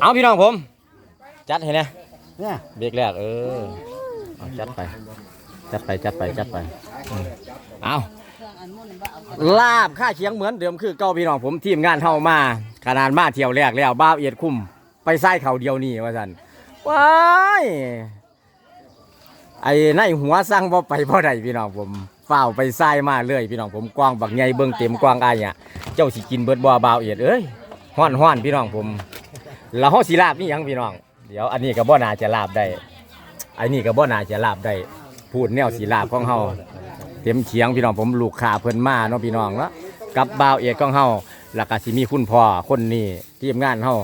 เอาพี่น้องผม จัดให้นะเนี่ยเบรกแรกเออเอาจัดไป จัดไปจัดไปจัดไปอืมเอาลาบค่าเคียงเหมือนเดิมคือเก้าพี่น้องผมทีมงานเท่ามาขนาดมาเที่ยวแรกแล้วบ้าวเอียดคุ้มไปไส้เขาเดียวนี่ว่าสันว้ายไอ้ในหัวสั่งบ่ไปพ่อใดพี่น้องผมเฝ้าวไปไส้มาเลยพี่น้องผมกว้างบักใหญ่เบิ่งเต็มกว้างอายเนี่ยเจ้าสิกินเบิดบ่บ่าวเอียดเอ้ยฮ้อนฮ้อนพี่น้องผม แล้วเฮาสิลาบนี่หยังพี่น้อง เดี๋ยวอันนี้ก็บ่น่าจะลาบได้ อันนี้ก็บ่น่าจะลาบได้ พูดแนวสีลาบของเฮาเต็มเฉียงพี่น้องผมลูกค้าเพิ่นมาเนาะพี่น้องเนาะกับบ่าวเอกของเฮาแล้วก็สิมีคุณพ่อคนนี้ทีมงานเฮา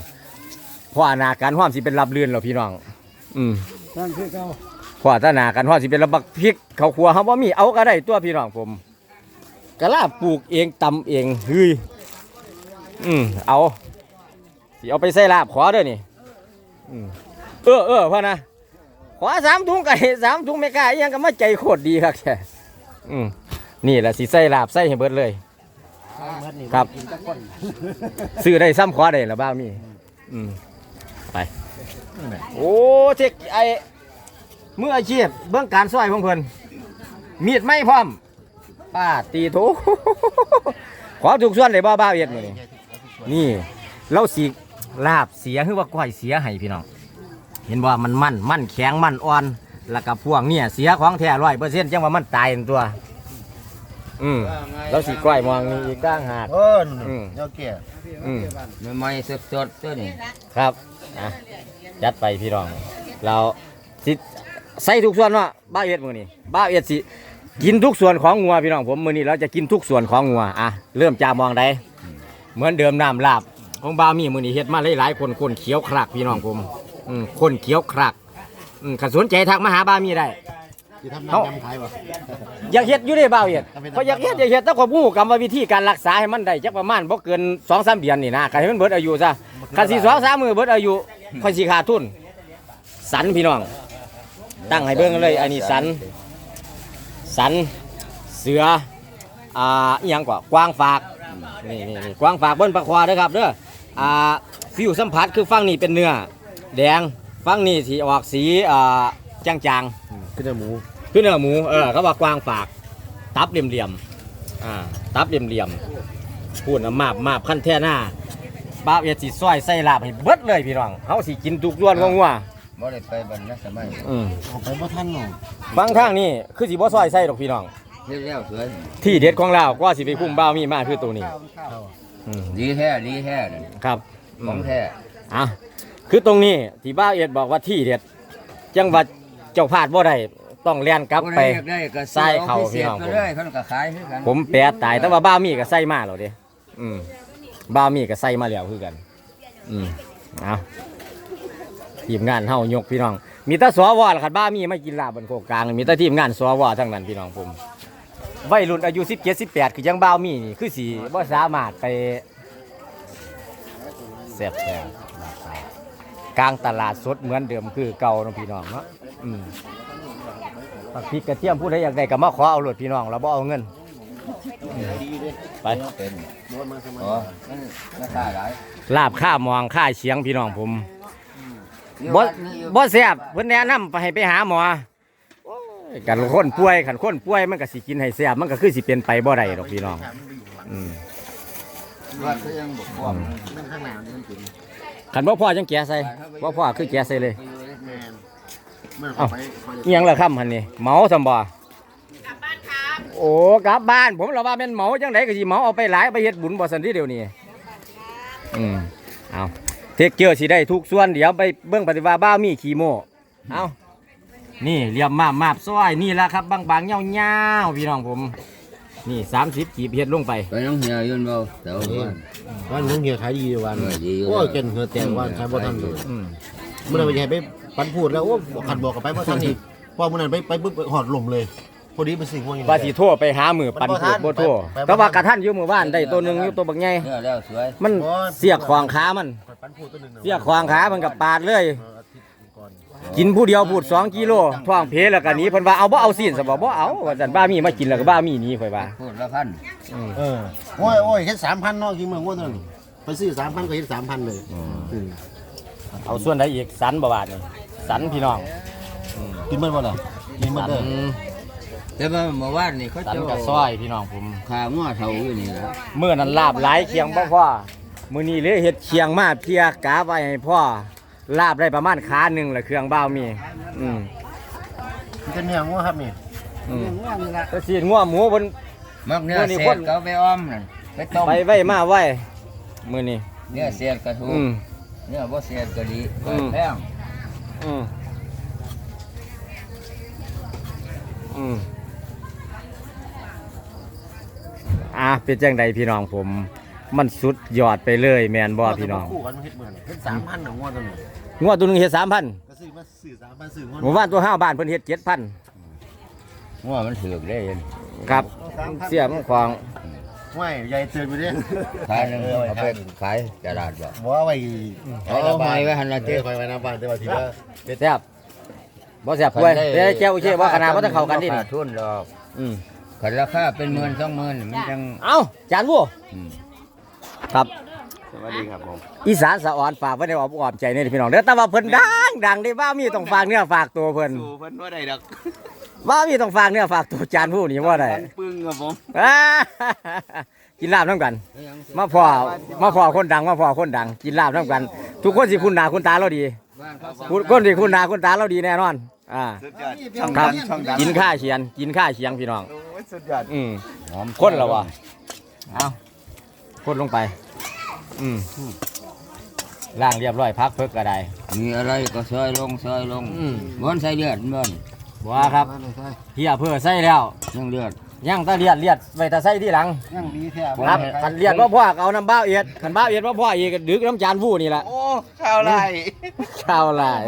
พ่อหนาการความสิเป็นรับเรือนแล้วพี่น้อง อืมนั่นคือเก่าพ่อตาหนากันความสิเป็นระบักพริกข้าวครัวเฮาบ่มีเอาก็ได้ตัวพี่น้องผมกะลาปลูกเองตำเองเฮ้ยอืมเอา สิเอาไปใส่ลาบขอเด้อนี่เออเออพ่อนะขวาสามถุงไก่สามถุงไม่กล้าอิหยังก็มาใจโคตรดีครับแค่อืมนี่แหละสิใส่ลาบใส่ให้เบิดเลย ครับ ซื้อได้ซ้ำขวาได้หรือบ้ามีอืมไปโอ้เช็คไอมืออาชีพเบื้องการซอยของเพิ่นมีดไม่พร้อมป้าตีโถขอถูกส่วนเลยบ้าบ้าเอ็ดมือนี่เราสี ลาบเสียคือว่าก้อยเสียให้พี่น้อง เห็นว่ามันมันมันแข็งมันอ่อน แล้วก็พวกเนี่ยเสียของแท้ร้อยเปอร์เซ็นต์จังว่ามันตายนั่นตัว อืมแล้วสีก้อยมองนี่อีกก้างหาก เอออืม เจ้าแก่อืมมันไม่สดสดๆตัวนี้ครับอะยัดไปพี่น้อง เราสิใส่ทุกส่วนเนาะบ้าเอ็ดมือนี่บ้าเอ็ดสิกินทุกส่วนของงัวพี่น้องผมมือนี้เราจะกินทุกส่วนของงัวอะเริ่มจากมองใดเหมือนเดิมน้ำลาบ ของบ้ามีมือนี้เฮ็ดมาหลายๆคนคนเขียวครักพี่น้องผมอืมคนเขียวครักอืมขันสนใจทักมาหาบ้ามีได้ ที่ทำเอ้าน้ำยำขายวะ อยากเฮ็ดอยู่ได้บ่าวเฮ็ดเพราะอยากเฮ็ดอยากเฮ็ดแต่ก็ผู้กรรมวิธีการรักษาให้มันได้จักประมาณบ่เกิน2-3เดือนนี่นะคันให้มันเบิดอายุซะคันสิ2-3มื้อเบิดอายุค่อยสิขาดทุน สันพี่น้อง ตั้งให้เบิ่งเลยอันนี้สัน สันเสืออ่าอีหยังกว่ากวางฝาก นี่นี่นี่กวางฝากเบิ้นปลาควาเด้อครับเด้ออ่าฟิวสัมผัสคือฟังนี่เป็นเนื้อ แดงฟังนี่สีออกสีอ่าจางๆคือเนื้อหมูคือเนื้อหมูเออเขาว่ากวางฝาก ตับเหลี่ยมๆอ่าตับเหลี่ยมๆพูดนะมาบมาบขั้นแท่หน้าบ้าวเอียดสิซอยใส่ลาบให้เบิดเลยพี่น้องเขาสิกินทุกส่วนของวัวบ่ได้ไปบรรณสมัยอืมออกไปบ่ทันหรอก บางทางนี่คือสิบ่ซอยใส่ดอกพี่น้อง เฮ็ดแล้วสวยที่เด็ดของเราก็สิไปพุ่มบ้าวมีมากคือตัวนี้อืมดีแท้ดีแท้นั่นครับอืของมแท้อะคือตรงนี้ที่บ้าวเอียดบอกว่าที่เด็ด จังหวัดเจ้าพลาดบ่ได้ต้องแล่นกลับไป ผู้ใดอยากได้ก็ใส่เข้าพิเศพี่ษน้อง ไปผมเลยเพิ่นก็ขายคือกันผมแปรตายแต่ว่าบ้ามีก็ใส่มาแล้วเด้อืมบ้ามีก็ใส่มาแล้วคือกัน อืมเอาทีมงานเฮายกพี่น้อง มีแต่สวล่ะครับบ้ามีไม่กินลาบบนโคกกลาง มีแต่ทีมงานสวทั้งนั้นพี่น้องผม วัยรุ่นอายุ17 18คือยังบ้ามีนี่คือสิบ่สามารถไปแซ่บแซ่บกลางตลาดสดเหมือนเดิมคือเก่าเนาะพี่น้องเนาะอืมผักพริกกระเทียมผู้ใดอยากได้ก็มาขอเอารถพี่น้องเราบ่เอาเงิน ไป เป็นอ๋อมันราคาหลายลาบข้ามองข้าเชียงพี่น้องผมอยู่บ่วัดนี่อยู่บ่แซ่บเพิ่นแนะนำไปให้ไปหาหมอโอ้ย กันคนป่วยขันคนป่วยมันก็สิกินให้แซ่บมันก็คือสิเป็นไปบ่ได้ดอกพี่น้องอืมวัดก็ยังบ่พร้อมนั่นข้างหน้านี่มันเป็นขันบ่พอจังแกะใส่บ่พอคือแกะใส่เลยแมนเมื่อเอ้าเขาไปเขาอิหยังล่ะค่ำหั่นนี่เหมาซำบ่กลับบ้านครับโอ้กลับบ้าน ผมละว่าแม่นเหมาจังไดก็สิเหมาเอาไปหลายไปเฮ็ดบุญบ่ซั่นทีเดียวนี้อืมเอาเทคเจอร์สิได้ทุกส่วนเดี๋ยวไปเบิ่งปฏิว่าบ้ามีขี้โมเอา นี่เรียมมาบมาบซอยนี่ละครับบางๆเงาๆพี่น้องผม นี่30กีบเฮ็ดลงไป ไปน้องเหี่ยวยืนเบาแต่ว่าบ้าน วันนึงเหี่ยวขายดีอยู่วันเออดีอยู่ โอ้ยเกินเหือแตกวันขายบ่ทันเลยอืมเมื่อไหร่ไปให้ไปปันพูดแล้วโอ้ขันบอกกับไปบ่ทันอีกพอเมื่อนั้นไปไปปุ๊บหอดลมเลย พอดีเป็นสิ่งพวกนี้ว่าสิโทรไปหามือปันบ่ทัพูดนบ่โทรไปไปแต่ว่ากระทันอยู่มือบ้านได้ตัวหนึงอยู่ตัวบักใหญ่เนื้อแล้วสวยมันเสียกขวางขามัน ปันพูดตัวหนึ่งเสียขวางขามันกับปาดเลยเอออาทิตย์ ก่อนกินผู้เดียวพูดสองกิโลท้องเพลแล้วก็หนีเพิ่นว่าเอาบ่เอาซีนซะบ่บ่เอาว่าซั่นบ้ามีมากินแล้วก็บ้ามีหนีข่อยว่าพูดละพันอืมเออโอ้ยโอ้ยเฮ็ดสามพันเนาะกี่เมืองว่าเท่านี้ไปซื้อสามพันก็เฮ็ดสามพันเลยอืมเอาส่วนใดอีกสันบ่บาดนี่สันพี่น้องกินมันบ่ล่ะกินมันสันเด้อแต่ว่าเมื่อวานนี่เขาสันจะกับซอยพี่น้องผม ขางัวเท่าอยู่นี่ละเมื่อนั้นลาบหลายเคียงบ่พ่อมื้อนี้เลยเฮ็ดเคียงมาเพียกาไว้ให้พ่อ ลาบได้ประมาณขาหนึงแหละเครื่องบ้าวมี อืมมันจะเนื้องัวครับนี่อืมก็สิงัวหมูเพิ่นมักเนื้อมื้อนี้เศคษนก็ไปอ้อมนั่นไปต้มไปไว้มาไว้มื้อนี้เนื้อเศษก็ถูกอืม เนื้อบ่เศษก็ดีอืม แพงอืมอืมอะเป็นจังใดพี่น้องผม มันสุดยอดไปเลยแมนบ่พี่น้องคู่กันเฮ็ดเหมือนเฮ็ด3,000น่ะงัวตัวนี้งวดตัวหนึงเฮ็ดสามพันก็ซื้อมาซื้อ3,000ซื้องัวหมู่บ้านตัวห้าบ้านเพิ่นเฮ็ดเจ็ดพันงัวมันถือกได้ยันครับ เสียมันควางห้วยใหญ่เตือนไปดิขายหนึงเอาไปขายตลาดบ่บ่เอาไว้เอาไม้ไว้หั่นละเด้ไว้ไว้หน้าบ้านแต่ว่าที่ว่าแซ่บบ่แซ่บป่วยเด้แก้วโอเคบ่ขนาดบ่ต้องเข้ากันดิขาดทุนดอกอืมคันราคาเป็นหมื่นสองหมื่นมันจังเอ้าจานวัวอืม ครับ สวัสดีครับผม อีสานสะอ่อนฝากไว้ในอ้อมอกอ้อมใจนี่พี่น้องเด้อแต่ว่าเพิ่นดังดังได้ว่ามีต้องฝากเนื้อฝากตัวเพิ่นสู่เพิ่นว่าได้ดอกว่ามีต้องฝากเนื้อฝากตัวจานผู้นี่ว่าได้ปึ้งครับผมอ่ากินลาบน้ำกัน มาพอมาพอคนดังมาพอคนดัง กินลาบน้ำกัน ทุกคนสิคุณหนาคุณตาเราดีบ้านเขาคุณคนสิคุณหนาคุณตาเราดีแน่นอน อ่าสุดยอดช่องคดัรับงช่องดังกินข้าเชียน กินข้าเชียงพี่น้องโอ้ยสุดยอดอืมหอมคนละวะเอา คนลงไป อืมล่างเรียบร้อยพักเพิกกระไดมีอะไรก็ซอยลงซอยลงอืมบอนใส่เลือดบอนบัวครับเฮียเพื่อใส่แล้วยังเลือดย่างตาเลียดเลียดไว้แตาใส่ที่หลังยังดีแท้ครับขันเลียดว่าพ่อก็เอาน้ำบ้าวเอียดขันบ้าวเอียดว่าพ่ออีกก็ดึกน้ำจานผู้นี่แหละโอ้ข้าวไรข้าวลาย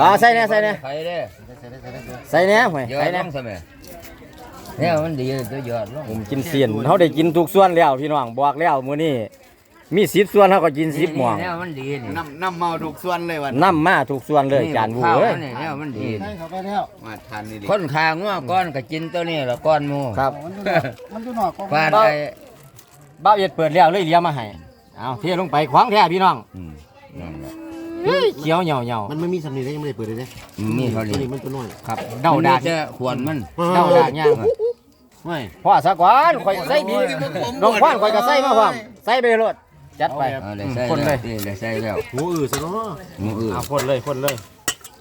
ว้าวใส่แน่ใส่แน่ไข่เด้ใส่แหน่ห่วยยอใส่ดแหลน่งซะ แม่เนี่ยมันดีตัวยอดลงผมกินเสียนเขาได้กินทุกส่วนแล้วพี่น้องบอกแล้วมื้อนี้มีสิบส่วนเขาก็กินสิบหม่องเนี่ยมันดีนี่น้ำน้ำเมาถูกส่วนเลยวันน้ำมาทุกส่วนเลยจานผู้ข้าวเอ้ยมันนี่เนี่ยมันดีใช่เข้าไปแล้วมาทานนี่ดิคนคางัวก้อนก็กินตัวนี้ละก้อนหมูครับมันอยู่นอกก็ฟาดไปบ้าวเอียดเปิดแล้วเลยเลี้ยมาให้เอาเทลงไปขวางแท้พี่น้องอืมนั่นแหละ เฮ้ยเขียวเหนียวเหนียวมันไม่มีสำนีได้ยังไม่ได้เปิดเลยเด้มีเท่าตัวนี้นี้มันตัวน้อยครับเดาดามันมีแต่ขวดมันเดาดาย่างไม่พ่อสักวันข่อยใส่บีน้องพ่านข่อยก็ใส่มาพร้อมใส่ไปโลดจัดไปเอาได้ใส่คนเลแล้ยวได้ใส่แล้วหูอื้อซะเนาะหมูอื่นเอาคนเลยคนเลย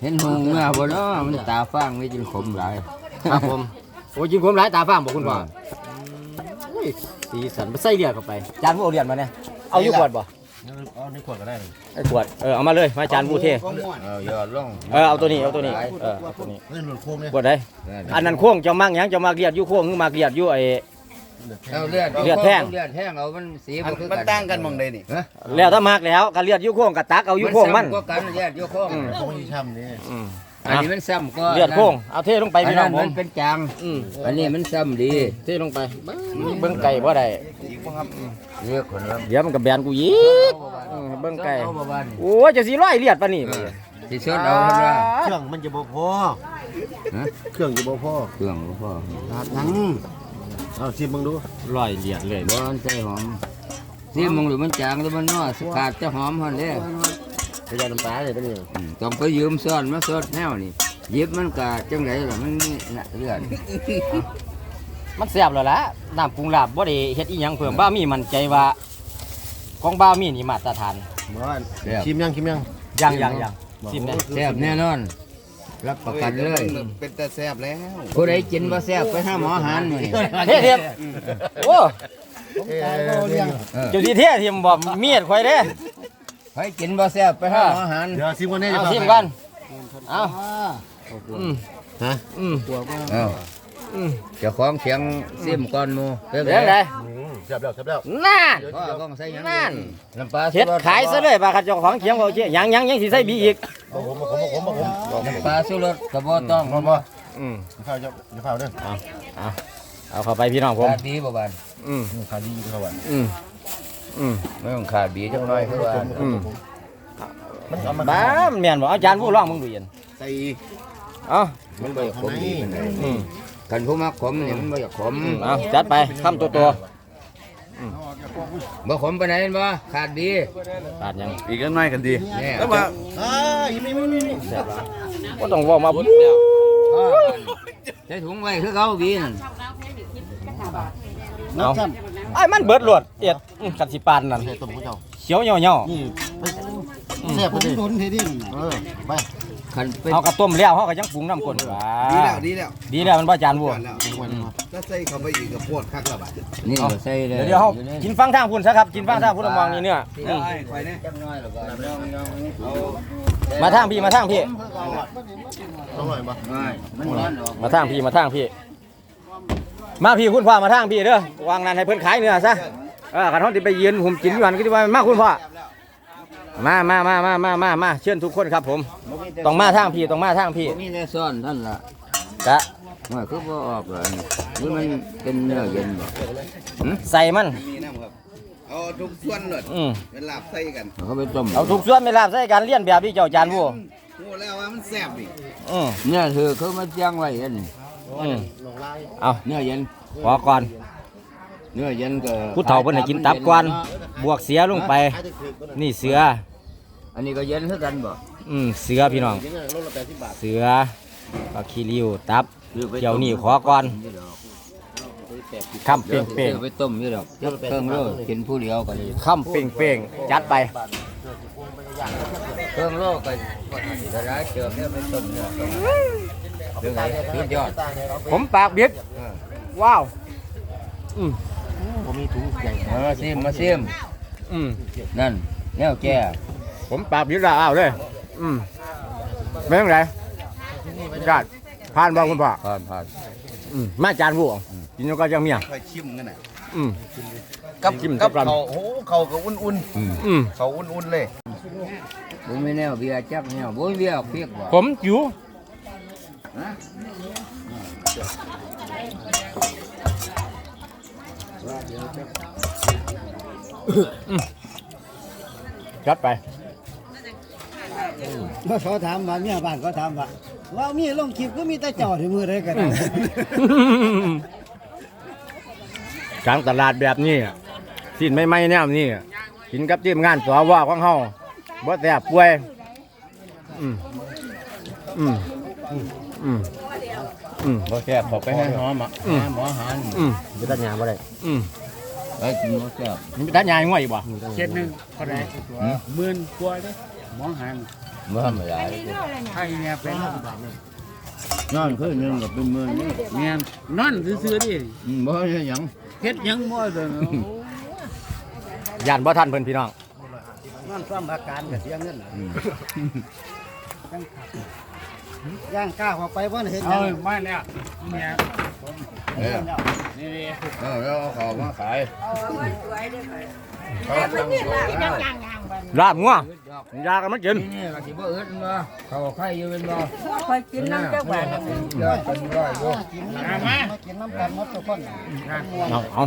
เห็นหูเมื่อบ่เนาะมันตาฟางไม่กินขมหลายครับผมโอ้ยยิงผมหลายตาฟ้างบอกคุณพ่อโอ้ยสีสันใส่เลือดเข้าไปจานผู้เอาเลือดมาเนี่ยเอาอยู่ขวดบ่ เอาในขวดก็ได้เลยไอ้ขวดเออเอามาเลยมาจานผู้เทเอายอดลงเออเอาตัวนี้เอาตัวนี้เออเอาตัวนี้นี่หลุดโค้งเนี่ยขวดได้อันนั้นโค้งเจะมักหยังเจะมักเลียดอยู่โค้งหรือมักเลียดอยู่ไอ้เอาเลือดเลือดแห้งเลือดแห้งเอามันสีอันบ่คือมันต่างกันหมองใดนี่ฮะแล้วถ้ามักแล้วก็เลียดอยู่โค้งก็ตักเอาอยู่โค้งมันซ้ำกว่ากันเลือดอยู่โค้งอืมโค้งที่ช้ำนี่อืมอันนี้มันซ้ำก็เลือดโค้งเอาเทลงไปอันพี่น้อนั้งนผมัมนเป็นจางอืมอันนี้มันซ้ำดีเทลงไปเบิ้งไก่บ่ได้อีก บ่ครับเรียกคนละเดี๋ยวมันก็แบนกูยีกอืมเบิ้งไก่เอาบ่บ้านโอ้ยจะสีร้อยเลียดปะนี่สิชดเอาเพิ่นว่าเครื่องมันจะบ่พอฮะเครื่องจะบ่พอเครื่องบ่พอทั้งเอาชิมมึงดูร้อยเลียดเลยบ่มันใส่หอมสิมึงหรือมันจางหรือมันนัวสกัดจะหอมหั่นเด้ไปได้น้ำปลาเลยตัวนี้อืมต้องไปยืมซ่อนมาสดแนวนี่หยิบมันก็จังไดล่ะมันนี่น่ะเลือด มันแซ่บแล้วล่ะน้ำปรุงลาบบ่ได้เฮ็ดอีหยังเพิ่มบ้ามีมั่นใจว่า ของบ้ามีนี่มาตรฐานบ่ชิมยังชิมยังยังยังยังชิมได้แซ่บแน่นอน รับประกันเลย เป็นแต่แซ่บแล้วผู้ใดกินบ่แซ่บไปหาหมอหันมื้อนี้เทเทียมโอ้เอ้ยเลี้ยงเออเจ้าที่เทเทียมบ่เมียดข่อยเด้ใครกินบ่แซ่บไปหาหมอหันเดี๋ยวชิมกันแน่เอาชิมกันเอาอืมฮะอืม เอ้าอืม เจ้าของเสียงซิมก่อนหมู่เป็นเดี๋ยวไดเสียบแล้วเสียบแล้วนั่นก็ต้องใส่หยังนั่นน้ำปลาเฮ็ดขายซะเลยว่าเขาเจ้าของเขียงบ่เชี่ยยังยังยังสิใส่บีอีกผมผมผมผมผมน้ำปลาสุรสก็บ่ต้องบ่บ่อืมข้าวจะจะข้าวเด้อเอาเอาเข้าไปพี่น้องผมขาดดีบ่บานอืมข้าวดีข้าวหวานอืมอืมไม่ต้องขาดบีจังน้อยคือว่าอืมมันเอามาบ้าแม่นบ่อาจารย์ผู้ร้องมึงดูเย็นใส่เอ้า มันบ่อยากขมดีปานใดอืม กันผู้มักขมนี่มันบ่อยากขมอืมเอาจัดไปคำตัวตัวบ่ขมไปไหนเห็นบ่ขาดดีขาดหยังอีกก็น้อยกันดีเนี่ยแล้วว่าอ่าอีนี่นี่นี่ก็ต้องเว่ามาอ้อใส่ถุงไว้คือเขาบีนั่นเอาไอ้มันเบิดหลวดเอียดอื้อกันสิปานนั่นเฮ้ยต้มของเจ้าเขียวเหี่ยวเหี่ยวนี่ไปแซ่บไปดิตุนทีนี่เออไป คันเป็นเอากระต้มแล้วเฮาก็ยังปรุงน้ำก้นว้าดีแล้วดีแล้วดีแล้วมันบ่จานบัวก่อนแล้วถ้าใส่เข้าไปอีกกับพวดคักละบาดนี่ก็ใส่เลยเดี๋ยวเดี๋ยวเฮากินฟังทางพุ่นซะครับกินฟังทางพุ่นมองนี่เนื้อเดี๋ยวไอ้ควายเนี่ยจักหน้อยแล้วก็น้องน้องเอามาทางพี่มาทางพี่ต้องหน่อยบ่ไม่มันร้อนออกมาทางพี่มาทางพี่ มาพี่คุณพ่อมาทางพี่เด้อวางนั่นให้เพิ่นขายเนื้อซะเออขันเฮาสิไปยืนผมกินอยู่หันก็สิว่ามาคุณพ่อ มามามามามามามาเชิญทุกคนครับผม ต้องมาทางพี่ต้องมาทางพี่มีแต่ซ่อนท่านล่ะกะว่าคือบ่ออกเลยหรือมันเป็นเนื้อเย็นบ่ใส่มัน มีน้ำครับเอาทุกส่วนเลยอืม เป็นลาบใส่กันเขาไปต้มเอาทุกส่วนไม่ลาบใส่การเลี้ยนแบบที่เจ้าจานบัวโอ้แล้วว่ามันแซ่บดิอืมเนี่ยคือเขามาจ้างไว้เห็นอืมลงลายเอาเนื้อเย็นขอก่อนเนื้อเย็นก็ผู้เฒ่าเพิ่นให้กินตับก่อนบวกเสียลงไปขายได้คือก็ได้นี่เสือ อันนี้ก็เย็นคือกันบ่อืมเสือพี่น้องยังไงโลละ80บาทเสือปลาคีริวตับ เดี๋ยวนี้ขอก่อนคำเป่งเป่งไปต้มอยู่ดอกเครื่องโลกินผู้เดียวก็ดีๆคำเป่งเป่งๆจัดไปเครื่องโลก็จะได้เจิมเนี่ยไปต้มเนี่ยเรื่องอะไรสุดยอดผมปากเบียดว้าวอืมผมมีถุงใหญ่มาซิมมาซิมอืมนั่นแนวแก่ ผมปากเบียดละอ้าวเลย อืมเป็นยังไงจัดผ่านบ่คุณพ่อผ่านผ่านอืมมาจานบัวกินแล้วก็ยังเมียค่อยชิมกันน่ะอืมกับจิ้มกับกับเขาโอ้เขาก็อุ่นอืมๆเขาอุ่นๆเลยบ่มีแนวเบียร์จักแนวบ่มีเบียร์เพียกบ่ผมอยู่อืมจัดไป ก็เขาถามว่าเมียบ้านก็ถามว่าว่ามีลงคลิปก็มีแต่เจอดมือได้กันกลางตลาดแบบนี้สิ้นไม่ไม่แนวนี้กินกับทีมงานสววของเฮาบ่แซ่บป่วยอืมอืมอืมอืมบ่แซ่บบอกไปให้หอมอะอืมหมอหันอืมจะตัดหญ้าบ่ได้อืมไปกินบ่แซ่บมีตัดยาง่วยบ่เจ็ดหนึ่งก็ได้หมื่นกว่าเลยมอหัน บ่ธรรมดาให้เนี่ยเป็นนอนคืนนึงก็เป็นหมื่นนี่เนี่ยนอนซื่อๆดิอืมบ่ใช่หยังเฮ็ดหยังบ่เลยย่านบ่ทันเพิ่นพี่น้อง นอนความอาการกับเสียเงินย่างก้าวออกไปบ่เห็นหยังมาแล้วเนี่ยเออ นี่เออแล้วเอาเขอมาขายเขาตั้งโต๊ะแล้วลาบงัวยากันมันกินนี่นี่ก็สิบ่อึดบ่เขาไข่อยู่เป็นบ่คอยกินน้ำเจ้าบ้านเยอะเป็นร้อยบ่มามากินน้ำกันหมดทุกคนเอาเอา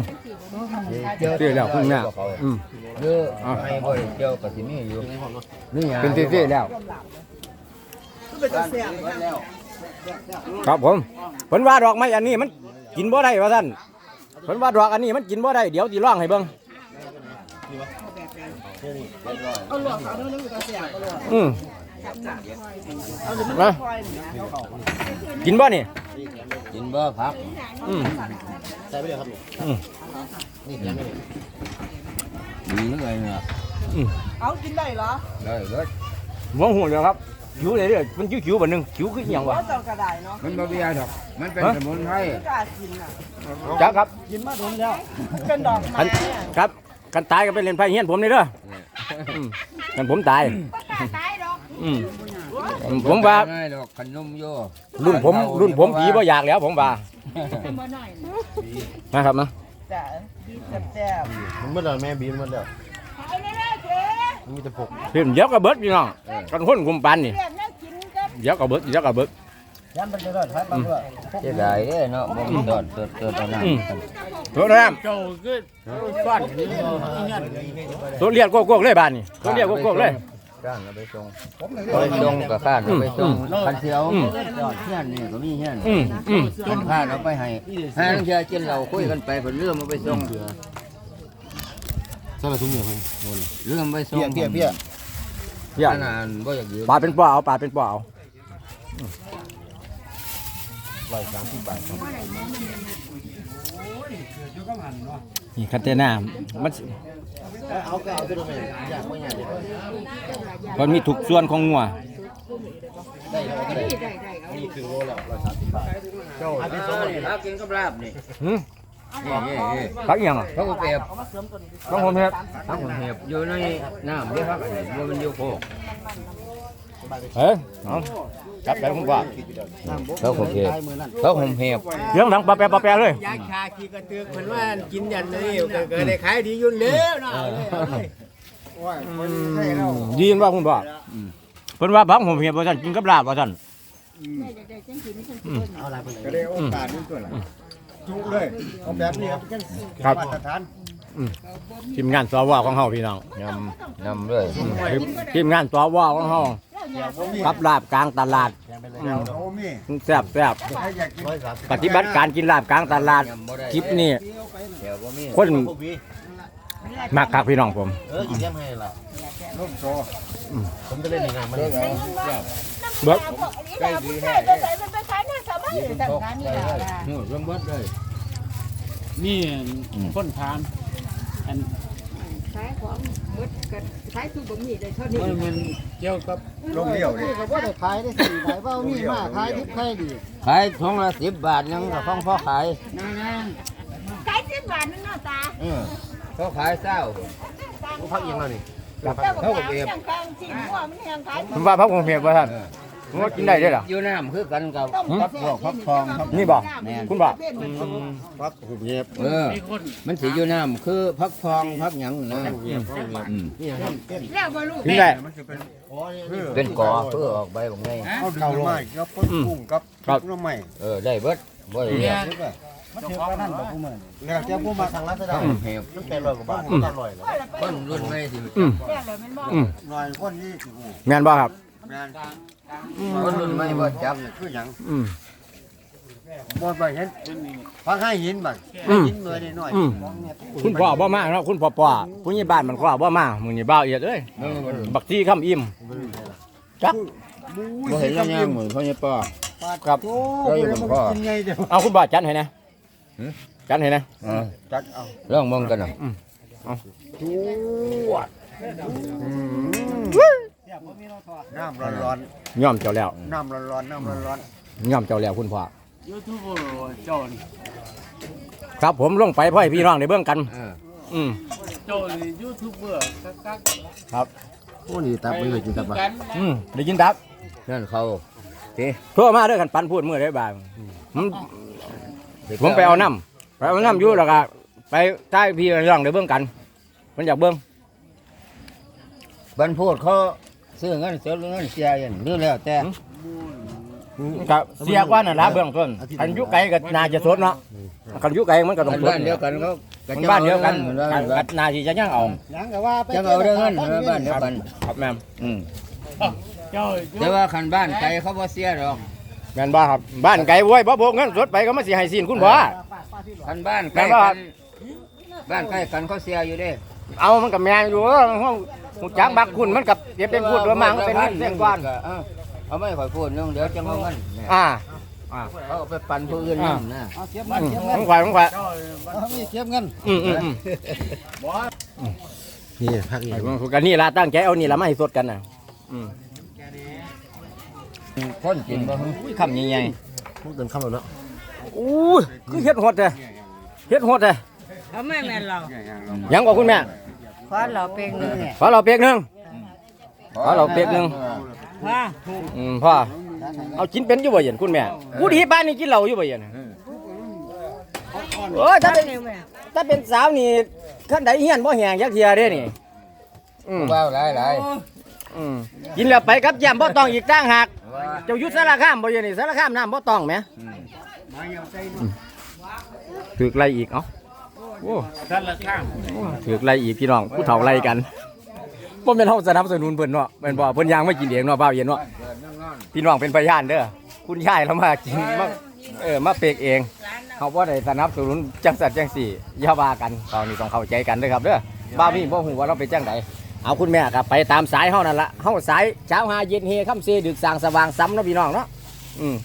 เสียแล้วคุณแม่อืมเยอะให้บ่ได้เกี่ยวก็สิมีอยู่นี่หยังเป็นที่ๆแล้วครับผมเพิ่นว่าดอกไม้อันนี้มัน กินบ่ได้ว่าท่านเพิ่นว่าดอกอันนี้มันกินบ่ได้เดี๋ยวสิร้องให้เบิ่งอืมมากินบ่นี่กินบ่พักอืมใส่ไปเลยครับอืมนี่ยังไม่ได้ดีเหมือนกันน่ะเอากินได้เหรอได้เบิดบ่ฮู้เลยครับ คิวเลยเด้อมันคิวๆบัดหนึงคิวคืออีหยังวะเอาเจ้ากระไดเนาะมันบ่มีอะไรดอก มันเป็นฮะ สมุนไพรไม่กล้ากินอะจักครับกินมาโดนแล้วเป็นดอกไม้คันเนี่ยครับกันตายก็ไปเล่นไพ่เฮียนผมนี่เด้ออืมกันผมตายตายดอกอืมผมว่าง่ายดอกขนมโยรุ่นผมรุ่นผมผีบ่อยากแล้วผมว่านะครับนะจ้ะดีแซ่บมันเมื่อไหร่แม่บีมมันเด้อ ๆไปเรื่อยๆเจ๊ มันมีแต่ผกเพิ่นเดี๋ยวก็เบิดพี่น้องกันคนคุมปันนี่เรียกแม่กินกับเดี๋ยวก็เบิดเดี๋ยวก็เบิดยันไปเลยถอยไปเลยเสียดายเด้เนาะบ่มีดอดเติดเติดตอนนั้นอืม ตัวน้โจคือก้อนนี่เงี้ยำตัวเลียดโกกๆเลยบ้านนี่ตัวเลียดโกกๆเลย ข้านเอาไปส่งเอาไปส่งกับข้านเอาไปส่งคันเสียวดอดเฮียนนี่ก็มีเฮียนอืมอืมเป็นข้านเอาไปให้ห้าลังเทื่อกินเหล้าคุยกันไปเพิ่นเรื่องเอาไปส่ง ช่ละทุ่มเนี่ยเพิ่นโน่นเรื่องไปส่งเพี้ยเพี้ยเพี้ยเหี้ยขนาดบ่อยากยืมปลาเป็นปลาเอาปลาเป็นปลาเอาร้อยสามสิบบาทครับนี่คันเทน่ามันสิเอาก็เอาไปเลยอยากไม่อยากเลยมันมีทุกส่วนของงัวได้แล้วก็ได้นี่คือโลละร้อยสามสิบบาทเจ้าอันที่สองนี่ถ้ากินกับลาบนี่หืม นี่นี่นี่พักอีหยังอะ เขาก็เปรียบต้องผมเฮ็ดทั้งคนเห็บอยู่ในน้ำเรียกว่าอันนี้ว่มันอยู่โคกเฮ้ยเอาจับไปผมว่าเขาผมเห็บเขาผมเห็บเสียงดังปะแปะปะแปะเลยยาชาขี้กระตือกเหมือนว่ากินยันนี่เกิดได้ขายดียุ่นแล้วนะดีนว่าคุณบ่เพิ่นว่าบังผมเฮ็ดบ่ซั่นกินกับลาบบ่ซั่นก็ได้โอกาสนี้ตัวละ จุเลยเอาแบบนี้ครับเป็นครับ มาตรฐานทีมงานสวของเฮาพี่น้องนำนำเลยทีมงานสวของเฮากับลาบกลางตลาดโอ้มีแซ่บแซ่บใครอยากกินร้อยสามปฏิบัติการกินลาบกลางตลาดยำบ่ได้คลิปนี้แถวบ่มีคนพวกพี่มักคักพี่น้องผมเอออีกแก้มให้ละลูกโตผมจะเล่นในงานมันเลยเบิกใกล้ดีแท้ใสำคัญนี่แหละนู่นเริ่มเบิดเลยนี่คนถามอันขายของหมดกันขายทุกบ่มีได้เท่านี้มันมันเกี่ยวกับลงเดี่ยวนี่ก็บ่ได้ขายได้สี่ขายว่ามีมาขายทิพย์ขายดีขายถุงละสิบบาทยังก็ของพ่อขายขายสิบบาทนึงเนาะตาเออเขาขายเศร้าพักยังแล้วนี่เจ้าบ่ายอย่างกลางสิหัวมันแหงขาย ผมว่าพักผมเฮ็ดบ่ซั่น ผมว่ากินได้เด้อล่ะอยู่น้ำคือกันกับพักพวกพักทองครับนี่บ่คุณบ่พักหุบเงียบเออ มันสีอยู่น้ำคือพักทองพักหยังนะอืมนี่ครับแล้วบ่รู้กินได้อ๋อนี่เป็นกอเพื่อออกใบของไงเอาดึงไม้กับต้นกุ้งกับครับ น้ำไม้เออได้เบิดบ่ได้เรียกมันถือว่านั่นบ่ผู้มื้อแล้วจะผู้มาทางร้านแสดงเห็บมันเป็นร้อยกว่าบาทมันอร่อยนะคนรุ่นใหม่สิอืม แล้วเลยมันบ่อืมหน่อยคนนี้สิโอ้แม่นบ่ครับ แม่นคนรุ่นใหม่บ่จับคือหยังอืม บ่ไปเห็นฟังให้หินบัดอืมหินหน่อยนิดหน่อยอืม คุณพ่อบ่มาเนาะคุณพ่อป่อผู้ใหญ่บ้านมันพ่อบ่มามื้อนี้บ่าวเอียดเอ้ยบักที่คำอิ่ม จัก บ่เห็นแล้วยังเหมือนพ่อเนี่ยป้า ครับโอ้เอ้ยมันก็กินไงเดี๋ยวเอาคุณบ่าวจัดให้นะหือ จัดให้นะเออจัดเอาลองมองกันน่ะ น้ำร้อนย่อมเจ้าแล้ว ๆน้ำร้อนๆน้ำร้อนย่อมเจ้าแล้วคุณพ่อ ยูทูบเบอร์เจ้านี่ครับผมลงไปพ่อให้พี่น้องได้เบิ่งกัน เอออืมเจ้านี่ยูทูบเบอร์กักครับ โอ้นี่ตับไปเลยกินตับๆอะกันอืมได้ยินดับนั่นเขาสิโทรมาเด้อกันปันพูดมื้อได้บ่ายผมผมไปเอาน้ำไปเอาน้ำอยู่แล้วก็ไปใต้พี่น้องได้เบิ่งกัน มันอยากเบิ่งบรรพูดเขา ซื้อเงินสดหรือเงินเสียอย่างนี้แล้วแต่ก็เสียกว่านั่นล่ะเบื้องต้นอันอยู่ไกลก็น่าจะสดเนาะคันอยู่ไกลมันก็ต้องกันสดบ้านเดียวกันเขามันบ้านเดียวกันบ้ก็น่าสิจะยังเอาๆยังก็ว่าไปจะเอาเรื่องเงินบ้านเดียวกันครับแม่มอืมเจ้าแต่ว่าคันบ้านไกลเขาบ่เสียหรอกแม่นบ่ครับบ้านไกลโว้ยบ่โบกเงินสดไปก็มาสิให้ซีนคุณพ่อคันบ้านใกล้แม่นบ่ครักับนบ้านใกล้กันเขาเสียอยู่เด้ เอามันก็แม่นอยู่ ห้องหูจักบักคุณมันกับเดี๋ยวเป็นพูดว่ามังเป็นนิดเส้นก้อนเออเอาไม่ค่อยพูดเรื่องเดี๋ยวจะเอาเงินเนี่ยอ่าเขาเอาไปปั่นผู้อื่นนั่นนะเอาเก็บอืเงินมเก็บเงินของข่อยของข่อยเอามีเก็บเงินอืมอืมอืมนี่พักนี่ไอ้พวกกันนี่ล่ะตั้งใจเอานี่ล่ะมาให้สดกันน่ะอืมคนกินบ่ฮึอุ้ยคำใหญ่พวกเดินเข้าแล้วเนาะๆอู้ยคือเฮ็ดหดเด้เฮ็ดหดเด้เอาแม่แม่เรายังบอกคุณแม่ข อเราเป็นนึงเนี่ยขอเราเปียกหนึง ขอเราเปียกหนึงว่าอืมพ่อเอากินเป็นอยู่บ่เย็นคุณแม่ผู้ดีป้านนี่กินเหล้าอยู่บ่เย็นโอ้ยถ้าเป็นถ้าเป็นสาวนี่ขั้นใดเฮียนบ่แหงยักเทียเด้นี่อืมว้าวหลายหลายอืมกินแล้วไปกับแย้มบ่ต้องอีกต่างหากเจ้าอยู่สารคามบ่เย็นนี่สารคามน้ำบ่ต้องแหมถึกไล่อีกเอ้า โอ้ท่านละข้างถือไล่อีกพี่น้องผู้เฒ่าไล่กันบ่แม่นเฮาสนับสนุนเพิ่นเนาะแม่นบ่เพิ่นย่างมากินเองเนาะบ่าวเย็นเนาะพี่น้องเป็นพยานเด้อคุณยายเรามากินมาเออมาเปกเองเฮาบ่ได้สนับสนุนจังสัตว์จังสี่อย่าว่ากันตอนนี้ต้องเข้าใจกันเด้อครับเด้อบ้ามีบ่ฮู้ว่าเราไปจังไดเอาคุณแม่ครับไปตามสายเฮานั่นละเฮาสายเช้าหาเย็นเฮค่ำเซดึกสางสว่างซ้ำเนาะพี่น้องเนาะอืม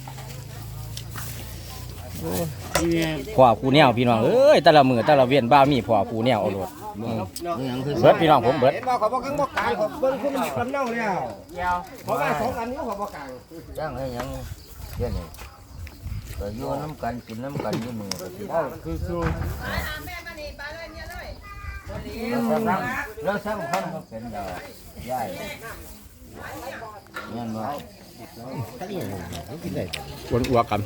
นี่ พ่อกูแนวพี่น้องเอ้ยแต่ละมือแต่ละเวียนบ้ามีพ่อกูแนวเอาโลดนี่หยังคือเบิดพี่น้องผมเบิดเห็นบ่ขอบ่กังบ่กลางขอเบิ่งคุณลำเนาแล้วเพราะว่าสองอันนี้ขอบ่กลางจ้างให้หยังเพื่อนนี่ก็อยู่น้ำกันกินน้ำกันอยู่มือก็สิคือคือแล้วสร้างพันธุ์ก็เป็นดาวใหญ่เงี้ยบ่ วนอัวกัน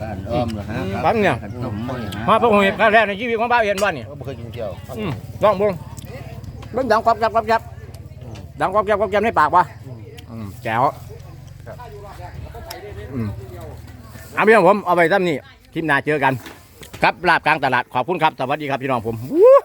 การอ้อมเหรอฮะบังเนี่ยขันต้มไม่ฮะมาพระองค์เห็นครั้งแรกในชีวิตของบ้าวเห็นบ่นี่บ่เคยกินเที่ยวอืมลองเบิ่งเบิ่งดังกรอบแกรบกรอบแกรบดังกรอบแกรบกรอบแกรบในปากวะอืมแจ๋วอืมเอาพี่น้องผมเอาไปซ้ำนี่คลิปหน้าเจอกัน ครับลาบกลางตลาดขอบคุณครับสวัสดีครับพี่น้องผมวู้